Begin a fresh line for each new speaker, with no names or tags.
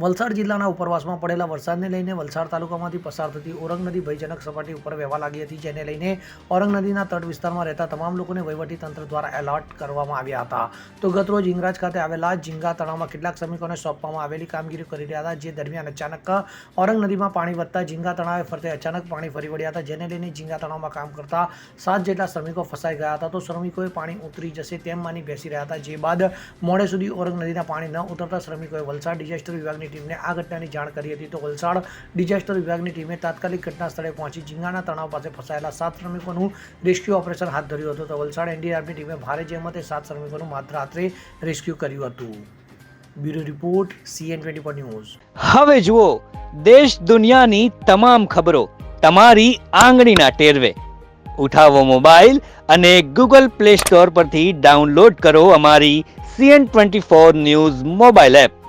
વલસાડ જિલ્લાના ઉપરવાસમાં પડેલા વરસાદને લઈને વલસાડ તાલુકામાંથી પસાર થતી ઓરંગ નદી ભયજનક સપાટી ઉપર વહેવા લાગી હતી, જેને લઈને ઓરંગ નદીના તટ વિસ્તારમાં રહેતા તમામ લોકોને તંત્ર દ્વારા એલર્ટ કરવામાં આવ્યા હતા. તો ગતરોજ ઇંગરાજ ખાતે આવેલા ઝીંગા તળાવમાં કેટલાક શ્રમિકોને સોંપવામાં આવેલી કામગીરી કરી રહ્યા હતા, જે દરમિયાન અચાનક ઓરંગ નદીમાં પાણી વધતા ઝીંગા તળાવે ફરતે અચાનક પાણી ફરી વળ્યા હતા, જેને લઈને ઝીંગા તળાવમાં કામ કરતા સાત જેટલા શ્રમિકો ફસાઈ ગયા હતા. તો શ્રમિકોએ પાણી ઉતરી જશે તેમ માની બેસી રહ્યા હતા. જે બાદ મોડે સુધી ઓરંગ નદીના પાણી ન ઉતરતા શ્રમિકોએ વલસાડ ડિઝાસ્ટર વિભાગની ટીમને આ ઘટનાની જાણ કરી હતી તો વલસાડ ડિઝાસ્ટર વિભાગની ટીમે તાત્કાલિક ઘટના સ્થળે પહોંચી ઝીંગાના તણાવ પાસે ફસાયેલા સાત શ્રમિકોનું રેસ્ક્યુ ઓપરેશન હાથ ધર્યું હતું તો વલસાડ એનડીઆરએફની ટીમે ભારે જહેમતે સાત શ્રમિકોનું રાત્રે રેસ્ક્યુ કર્યું હતું. Bureau report, CN twenty news.
હવે જુઓ, દેશ દુનિયાની તમામ ખબરો તમારી આંગળીના ટેરવે. ઉઠાવો મોબાઈલ અને ગૂગલ પ્લે સ્ટોર પરથી ડાઉનલોડ કરો અમારી CN twenty four news mobile app.